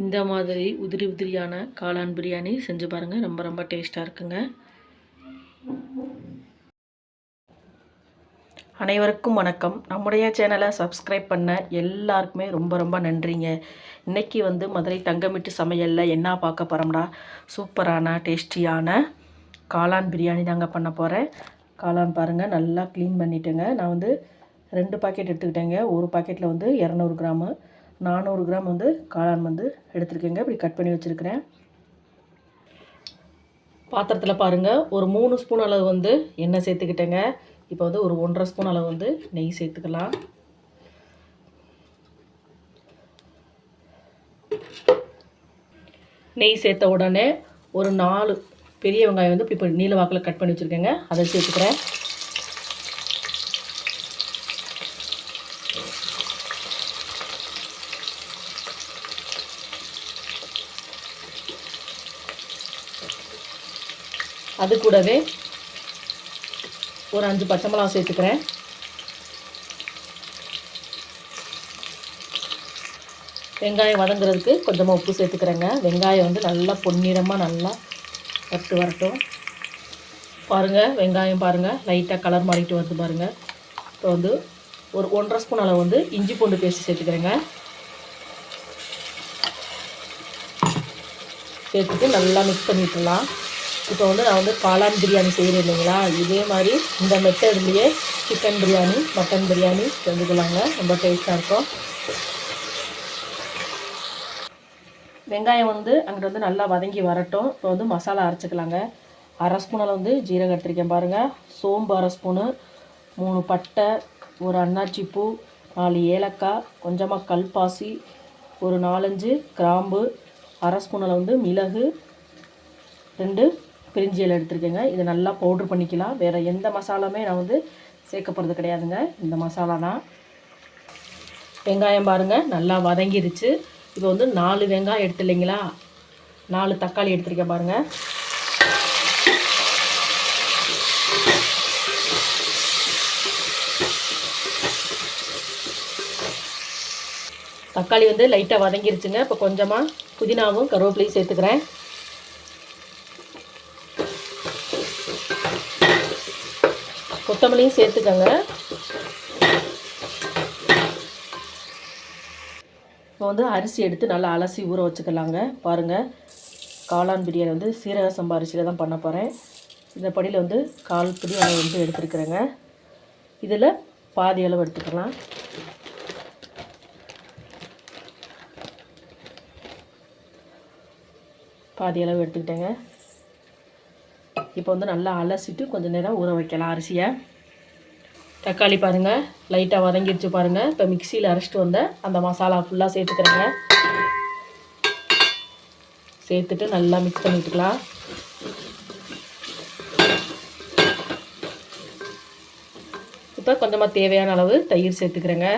இந்த மாதிரி உதிரி உதிரியான காளான் பிரியாணி செஞ்சு பாருங்கள் ரொம்ப ரொம்ப டேஸ்ட்டாக இருக்குங்க. அனைவருக்கும் வணக்கம். நம்முடைய சேனலை சப்ஸ்கிரைப் பண்ண எல்லாருக்குமே ரொம்ப ரொம்ப நன்றிங்க. இன்றைக்கி வந்து மதுரை தங்கமிட்டு சமையலில் என்ன பார்க்க போகிறோம்டா சூப்பரான டேஸ்டியான காளான் பிரியாணி தாங்க பண்ண போகிறேன் காளான் பாருங்கள் நல்லா க்ளீன் பண்ணிட்டேங்க. நான் வந்து ரெண்டு பாக்கெட் எடுத்துக்கிட்டேங்க. ஒரு பாக்கெட்டில் வந்து இரநூறு கிராமு. நானூறு கிராம் வந்து காளான் வந்து எடுத்துருக்கேங்க. இப்படி கட் பண்ணி வச்சுருக்கிறேன். பாத்திரத்தில் பாருங்கள் ஒரு மூணு ஸ்பூன் அளவு வந்து எண்ணெய் சேர்த்துக்கிட்டேங்க. இப்போ வந்து ஒரு ஒன்றரை ஸ்பூன் அளவு வந்து நெய் சேர்த்துக்கலாம். நெய் சேர்த்த உடனே ஒரு நாலு பெரிய வெங்காயம் வந்து இப்போ நீல வாக்கில் கட் பண்ணி வச்சுருக்கேங்க. அதை சேர்த்துக்கிறேன். அது கூடவே ஒரு அஞ்சு பச்சை மிளகா சேர்த்துக்கிறேன். வெங்காயம் வதங்குறதுக்கு கொஞ்சமாக உப்பு சேர்த்துக்கிறேங்க. வெங்காயம் வந்து நல்லா பொன்னிறமாக நல்லா வறுத்து வரட்டும். பாருங்கள் வெங்காயம் பாருங்கள் லைட்டாக கலர் மாறிட்டு வருது பாருங்கள் இப்போ வந்து ஒரு ஒன்றரை ஸ்பூன் அளவு வந்து இஞ்சி பூண்டு பேஸ்ட் சேர்த்துக்கிறேங்க. சேர்த்துட்டு நல்லா மிக்ஸ் பண்ணிட்டுலாம் இப்போ வந்து நான் வந்து காளான் பிரியாணி செய்கிறேன் இல்லைங்களா? இதே மாதிரி இந்த மெத்தட்லேயே சிக்கன் பிரியாணி மட்டன் பிரியாணி செஞ்சுக்கலாங்க ரொம்ப டேஸ்ட்டாக இருக்கும். வெங்காயம் வந்து அங்கிட்ட வந்து நல்லா வதங்கி வரட்டும். இப்போ வந்து மசாலா அரைச்சிக்கலாங்க. அரை ஸ்பூனில் வந்து ஜீரகம் எடுத்துருக்கேன் பாருங்கள் சோம்பு அரை ஸ்பூனு மூணு பட்டை ஒரு அன்னாச்சி பூ நாலு ஏலக்காய் கொஞ்சமாக கல்பாசி ஒரு நாலஞ்சு கிராம்பு அரை ஸ்பூனில் வந்து மிளகு ரெண்டு பிரிஞ்சி இலை எடுத்துருக்கேங்க. இதை நல்லா பவுட்ரு பண்ணிக்கலாம். வேறு எந்த மசாலாமே நான் வந்து சேர்க்க போகிறது கிடையாதுங்க. இந்த மசாலா தான். வெங்காயம் பாருங்கள் நல்லா வதங்கிருச்சு. இப்போ வந்து நாலு வெங்காயம் எடுத்து இல்லைங்களா? நாலு தக்காளி எடுத்துருக்கேன் பாருங்கள் தக்காளி வந்து லைட்டாக வதங்கிருச்சுங்க. இப்போ கொஞ்சமாக புதினாவும் கருவேப்பிலையும் சேர்த்துக்கிறேன். கொத்தமல்லியும் சேர்த்துக்கோங்க. இப்போ வந்து அரிசி எடுத்து நல்லா அலசி ஊற வச்சுக்கலாங்க. பாருங்கள் காளான் பிரியாணி வந்து சீரக சம்பா அரிசியில் தான் பண்ண போகிறேன் இந்த படியில் வந்து கால் பிடி அளவு வந்து எடுத்துருக்குறேங்க. இதில் பாதி அளவு எடுத்துக்கலாம். பாதி அளவு எடுத்துக்கிட்டேங்க. இப்போ வந்து நல்லா அலசிட்டு கொஞ்சம் நேரம் ஊற வைக்கலாம் அரிசியை. தக்காளி பாருங்கள் லைட்டாக வதங்கிடுச்சு பாருங்கள் இப்போ மிக்சியில் அரைச்சிட்டு வந்தேன் அந்த மசாலா ஃபுல்லாக சேர்த்துக்கிறேங்க. சேர்த்துட்டு நல்லா மிக்ஸ் பண்ணிட்டுக்கலாம் இப்போ கொஞ்சமாக தேவையான அளவு தயிர் சேர்த்துக்கிறேங்க.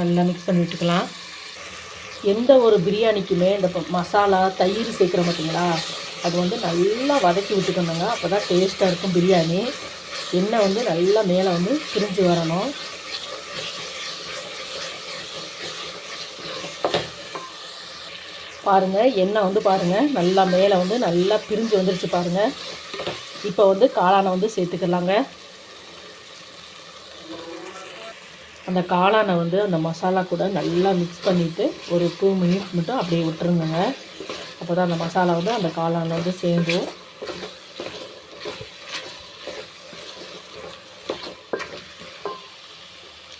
நல்லா மிக்ஸ் பண்ணி விட்டுக்கலாம் எந்த ஒரு பிரியாணிக்குமே இந்த மசாலா தயிர் சேர்க்குறோம் பார்த்தீங்களா? அது வந்து நல்லா வதக்கி விட்டுக்கணுங்க. அப்போ தான் டேஸ்ட்டாக இருக்கும் பிரியாணி. எண்ணெய் வந்து நல்லா மேலே வந்து பிரிஞ்சு வரணும். பாருங்கள் எண்ணெய் வந்து பாருங்கள் நல்லா மேலே வந்து நல்லா பிரிஞ்சு வந்துருச்சு பாருங்கள் இப்போ வந்து காளானை வந்து சேர்த்துக்கலாங்க. அந்த காளானை வந்து அந்த மசாலா கூட நல்லா மிக்ஸ் பண்ணிவிட்டு ஒரு டூ மினிட்ஸ் மட்டும் அப்படியே விட்டுருங்க அப்போ தான் அந்த மசாலா வந்து அந்த காளானை வந்து சேர்ந்தும்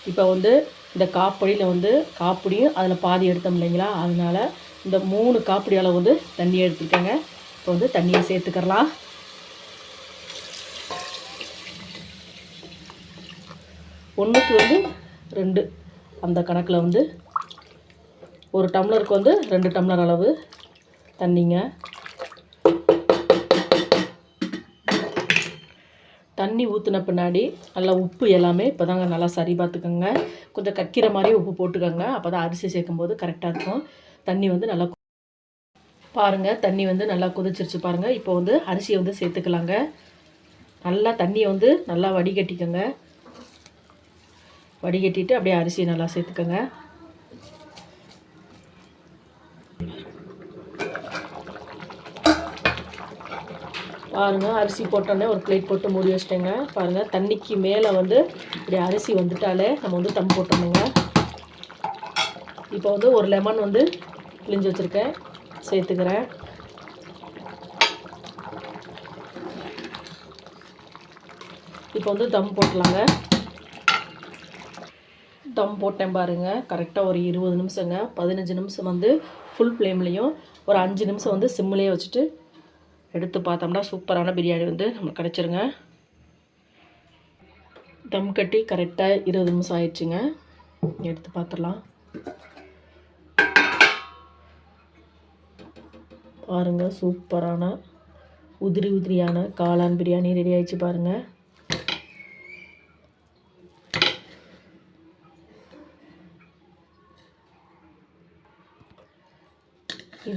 இப்போ வந்து இந்த காப்பொடியில் வந்து காப்பொடியும் அதில் பாதி எடுத்தோம் இல்லைங்களா? அதனால் இந்த மூணு காப்பொடி அளவு வந்து தண்ணியை எடுத்துருக்கேங்க இப்போ வந்து தண்ணியை சேர்த்துக்கிறலாம். ஒன்றுக்கு வந்து ரெண்டு. அந்த கணக்கில் வந்து ஒரு டம்ளருக்கு வந்து ரெண்டு டம்ளர் அளவு தண்ணிங்க. தண்ணி ஊற்றின பின்னாடி நல்லா உப்பு எல்லாமே இப்போ தாங்க நல்லா சரி பார்த்துக்கோங்க. கொஞ்சம் கக்கிற மாதிரி உப்பு போட்டுக்கோங்க. அப்போ தான் அரிசி சேர்க்கும்போது கரெக்டாக இருக்கும். தண்ணி வந்து நல்லா பாருங்கள் தண்ணி வந்து நல்லா கொதிச்சிருச்சு பாருங்கள் இப்போ வந்து அரிசியை வந்து சேர்த்துக்கலாங்க. நல்லா தண்ணியை வந்து நல்லா வடிகட்டிக்கோங்க. வடிகட்டிட்டு அப்படியே அரிசியை நல்லா சேர்த்துக்கோங்க. பாருங்கள் அரிசி போட்டோன்னே ஒரு பிளேட் போட்டு மூடி வச்சிட்டேங்க. பாருங்கள் தண்ணிக்கு மேலே வந்து இப்படி அரிசி வந்துட்டாலே நம்ம வந்து தம் போட்டோமுங்க. இப்போ வந்து ஒரு லெமன் வந்து பிழிஞ்சு வச்சுருக்கேன். சேர்த்துக்கிறேன். இப்போ வந்து தம் போட்டலாங்க. தம் போட்டேன் பாருங்கள் கரெக்டாக ஒரு இருபது நிமிஷங்க. பதினஞ்சு நிமிஷம் வந்து ஃபுல் ஃப்ளேம்லேயும் ஒரு அஞ்சு நிமிஷம் வந்து சிம்லேயே வச்சுட்டு எடுத்து பார்த்தோம்னா சூப்பரான பிரியாணி வந்து நமக்கு கிடச்சிருங்க. தம் கட்டி கரெக்டாக இருபது நிமிஷம் ஆயிடுச்சுங்க. எடுத்து பார்த்துடலாம் பாருங்கள் சூப்பரான உதிரி உதிரியான காளான் பிரியாணி ரெடி ஆயிடுச்சு பாருங்கள்